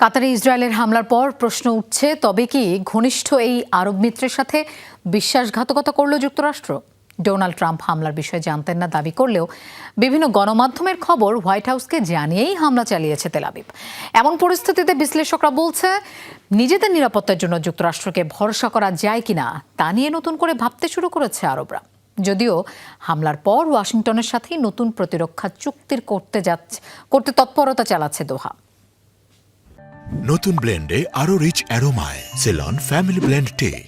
কাতারে ইসরায়েলের হামলার পর প্রশ্ন উঠছে, তবে কি ঘনিষ্ঠ এই আরব মিত্রের সাথে বিশ্বাসঘাতকতা করল যুক্তরাষ্ট্র? ডোনাল্ড ট্রাম্প হামলার বিষয়ে জানতেন না, দাবি করলেও বিভিন্ন গণমাধ্যমের খবর হোয়াইট হাউসকে জানিয়েই হামলা চালিয়েছে তেলাবিব এমন পরিস্থিতিতে বিশ্লেষকরা বলছে, নিজেদের নিরাপত্তার জন্য যুক্তরাষ্ট্রকে ভরসা করা যায় কিনা তা নিয়ে নতুন করে ভাবতে শুরু করেছে আরবরা। যদিও হামলার পর ওয়াশিংটনের সাথেই নতুন প্রতিরক্ষা চুক্তির করতে যাচ্ছে, করতে তৎপরতা চালাচ্ছে দোহা। নতুন ব্লেন্ডে আরও রিচ অ্যারোমায় সেলন ফ্যামিলি ব্লেন্ড টে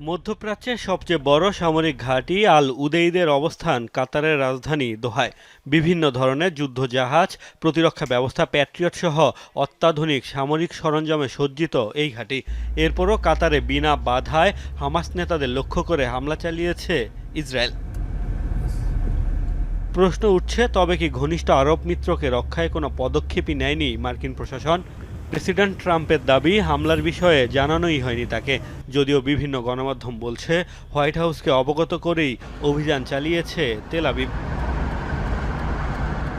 মধ্যপ্রাচ্যের সবচেয়ে বড় সামরিক ঘাঁটি আল উদেইদের অবস্থান কাতারের রাজধানী দোহায়। বিভিন্ন ধরনের যুদ্ধজাহাজ, প্রতিরক্ষা ব্যবস্থা, প্যাট্রিয়ট সহ অত্যাধুনিক সামরিক সরঞ্জামে সজ্জিত এই ঘাঁটি। এরপরও কাতারে বিনা বাধায় হামাস নেতাদের লক্ষ্য করে হামলা চালিয়েছে ইসরায়েল। প্রশ্ন উঠছে, তবে কি ঘনিষ্ঠ আরব মিত্রকে রক্ষায় কোনো পদক্ষেপই নেয়নি মার্কিন প্রশাসন? প্রেসিডেন্ট ট্রাম্পের দাবি, হামলার বিষয়ে জানানোই হয়নি তাকে। যদিও বিভিন্ন গণমাধ্যম বলছে, হোয়াইট হাউসকে অবগত করেই অভিযান চালিয়েছে তেল আবিব।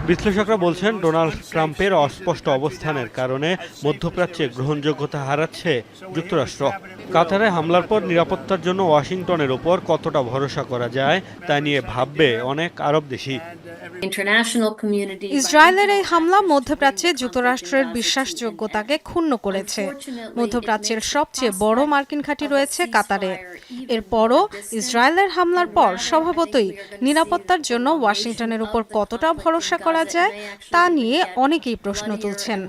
বিশ্লেষকরা বলছেন ডোনাল্ড ট্রাম্পের অস্পষ্ট অবস্থানের কারণে মধ্যপ্রাচ্যে গ্রহণযোগ্যতা হারাচ্ছে যুক্তরাষ্ট্র। কাতারে হামলার পর নিরাপত্তার জন্য ওয়াশিংটনের ওপর কতটা ভরসা করা যায় তা নিয়ে ভাববে অনেক আরব দেশই ইসরায়েলের এই হামলা মধ্যপ্রাচ্যে যুক্তরাষ্ট্রের বিশ্বাসযোগ্যতাকে ক্ষুণ্ণ করেছে। মধ্যপ্রাচ্যের সবচেয়ে বড় মার্কিন ঘাঁটি রয়েছে কাতারে। এরপরও ইসরায়েলের হামলার পর স্বভাবতই নিরাপত্তার জন্য ওয়াশিংটনের উপর কতটা ভরসা করা যায় তা নিয়ে অনেকেই প্রশ্ন তুলছেন।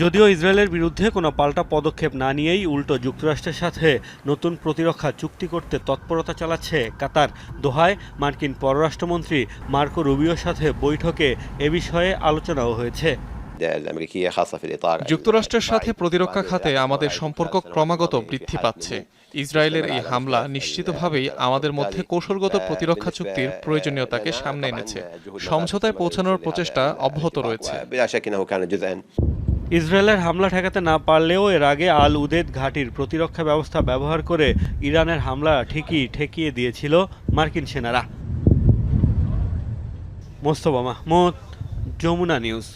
যদিও ইসরায়েলের বিরুদ্ধে কোনো পাল্টা পদক্ষেপ না নিয়েই উল্টো যুক্তরাষ্ট্রের সাথে নতুন প্রতিরক্ষা চুক্তি করতে তৎপরতা চালাচ্ছে কাতার। দোহায় মার্কিন পররাষ্ট্রমন্ত্রী মার্কো রুবিওর সাথে বৈঠকে এ বিষয়ে আলোচনাও হয়েছে। যুক্তরাষ্ট্রের সাথে প্রতিরক্ষা খাতে আমাদের সম্পর্ক ক্রমাগত বৃদ্ধি পাচ্ছে। ইসরায়েলের এই হামলা নিশ্চিতভাবেই আমাদের মধ্যে কৌশলগত প্রতিরক্ষা চুক্তির প্রয়োজনীয়তাকে সামনে এনেছে। সমঝোতায় পৌঁছানোর প্রচেষ্টা অব্যাহত রয়েছে। ইসরায়েলের হামলা ঠেকাতে না পারলেও এর আগে আল উদেদ ঘাটির প্রতিরক্ষা ব্যবস্থা ব্যবহার করে ইরানের হামলা ঠিকই ঠেকিয়ে দিয়েছিল মার্কিন সেনারা। মোস্তফা মাহমুদ, যমুনা নিউজ।